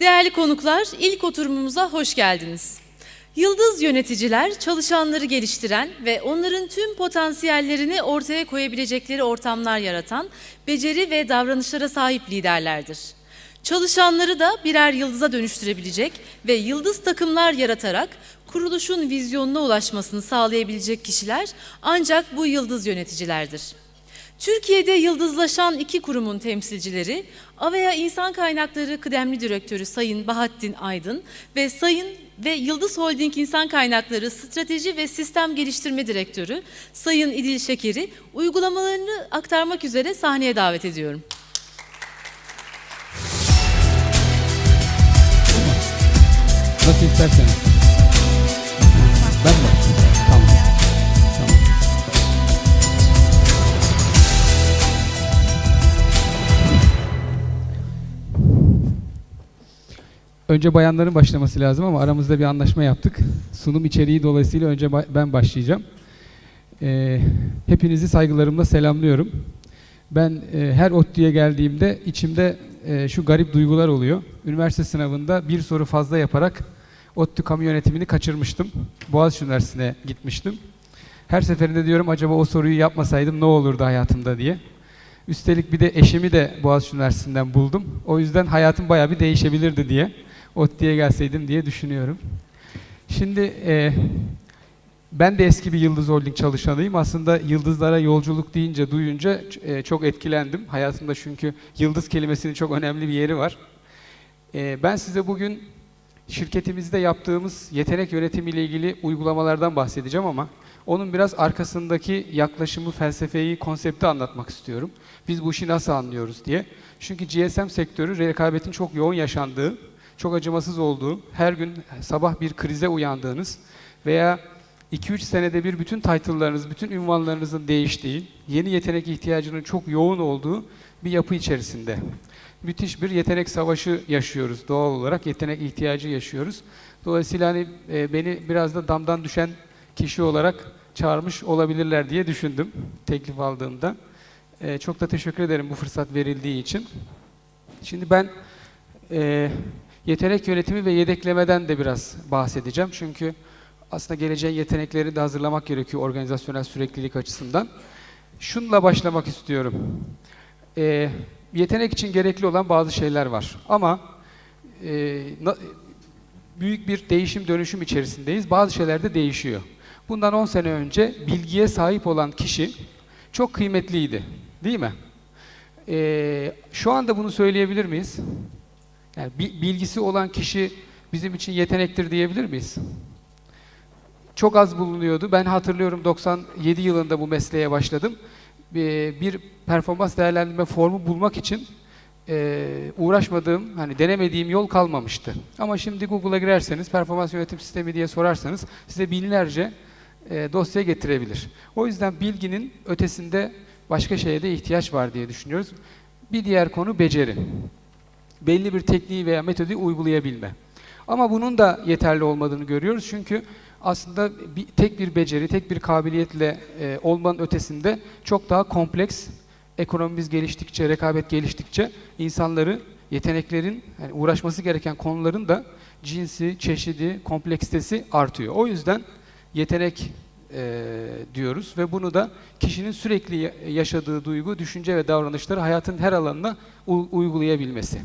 Değerli konuklar, ilk oturumumuza hoş geldiniz. Yıldız yöneticiler, çalışanları geliştiren ve onların tüm potansiyellerini ortaya koyabilecekleri ortamlar yaratan, beceri ve davranışlara sahip liderlerdir. Çalışanları da birer yıldıza dönüştürebilecek ve yıldız takımlar yaratarak kuruluşun vizyonuna ulaşmasını sağlayabilecek kişiler ancak bu yıldız yöneticilerdir. Türkiye'de yıldızlaşan iki kurumun temsilcileri, Avea İnsan Kaynakları Kıdemli Direktörü Sayın Bahattin Aydın ve Sayın ve Yıldız Holding İnsan Kaynakları Strateji ve Sistem Geliştirme Direktörü Sayın İdil Şeker'i uygulamalarını aktarmak üzere sahneye davet ediyorum. Nasıl isterseniz. Ben de. Önce bayanların başlaması lazım ama aramızda bir anlaşma yaptık. Sunum içeriği dolayısıyla önce ba- ben başlayacağım. Ee, hepinizi saygılarımla selamlıyorum. Ben e, her ODTÜ'ye geldiğimde içimde e, şu garip duygular oluyor. Üniversite sınavında bir soru fazla yaparak ODTÜ kamu yönetimini kaçırmıştım. Boğaziçi Üniversitesi'ne gitmiştim. Her seferinde diyorum acaba o soruyu yapmasaydım ne olurdu hayatımda diye. Üstelik bir de eşimi de Boğaziçi Üniversitesi'nden buldum. O yüzden hayatım bayağı bir değişebilirdi diye. ODTÜ'ye gelseydim diye düşünüyorum. Şimdi e, ben de eski bir Yıldız Holding çalışanıyım. Aslında yıldızlara yolculuk deyince, duyunca e, çok etkilendim. Hayatımda çünkü yıldız kelimesinin çok önemli bir yeri var. E, ben size bugün şirketimizde yaptığımız yetenek yönetimiyle ilgili uygulamalardan bahsedeceğim ama onun biraz arkasındaki yaklaşımı, felsefeyi, konsepti anlatmak istiyorum. Biz bu işi nasıl anlıyoruz diye. Çünkü GSM sektörü rekabetin çok yoğun yaşandığı, çok acımasız olduğu, her gün sabah bir krize uyandığınız veya 2-3 senede bir bütün title'larınız, bütün ünvanlarınızın değiştiği, yeni yetenek ihtiyacının çok yoğun olduğu bir yapı içerisinde. Müthiş bir yetenek savaşı yaşıyoruz doğal olarak, yetenek ihtiyacı yaşıyoruz. Dolayısıyla hani e, beni biraz da damdan düşen kişi olarak çağırmış olabilirler diye düşündüm teklif aldığımda. E, çok da teşekkür ederim bu fırsat verildiği için. Şimdi ben e, yetenek yönetimi ve yedeklemeden de biraz bahsedeceğim. Çünkü aslında geleceğin yetenekleri de hazırlamak gerekiyor organizasyonel süreklilik açısından. Şunla başlamak istiyorum. Ee, yetenek için gerekli olan bazı şeyler var. Ama e, na- büyük bir değişim dönüşüm içerisindeyiz. Bazı şeyler de değişiyor. Bundan 10 sene önce bilgiye sahip olan kişi çok kıymetliydi. Değil mi? Ee, şu anda bunu söyleyebilir miyiz? Yani bi- bilgisi olan kişi bizim için yetenektir diyebilir miyiz? çok az bulunuyordu. Ben hatırlıyorum 97 yılında bu mesleğe başladım. Bir performans değerlendirme formu bulmak için uğraşmadığım, hani denemediğim yol kalmamıştı. Ama şimdi Google'a girerseniz performans yönetim sistemi diye sorarsanız size binlerce dosya getirebilir. O yüzden bilginin ötesinde başka şeye de ihtiyaç var diye düşünüyoruz. Bir diğer konu beceri. Belli bir tekniği veya metodu uygulayabilme. Ama bunun da yeterli olmadığını görüyoruz çünkü aslında bir, tek bir beceri, tek bir kabiliyetle e, olmanın ötesinde çok daha kompleks, ekonomimiz geliştikçe, rekabet geliştikçe insanları, yeteneklerin, yani uğraşması gereken konuların da cinsi, çeşidi, kompleksitesi artıyor. O yüzden yetenek e, diyoruz ve bunu da kişinin sürekli ya- yaşadığı duygu, düşünce ve davranışları hayatın her alanına uygulayabilmesi.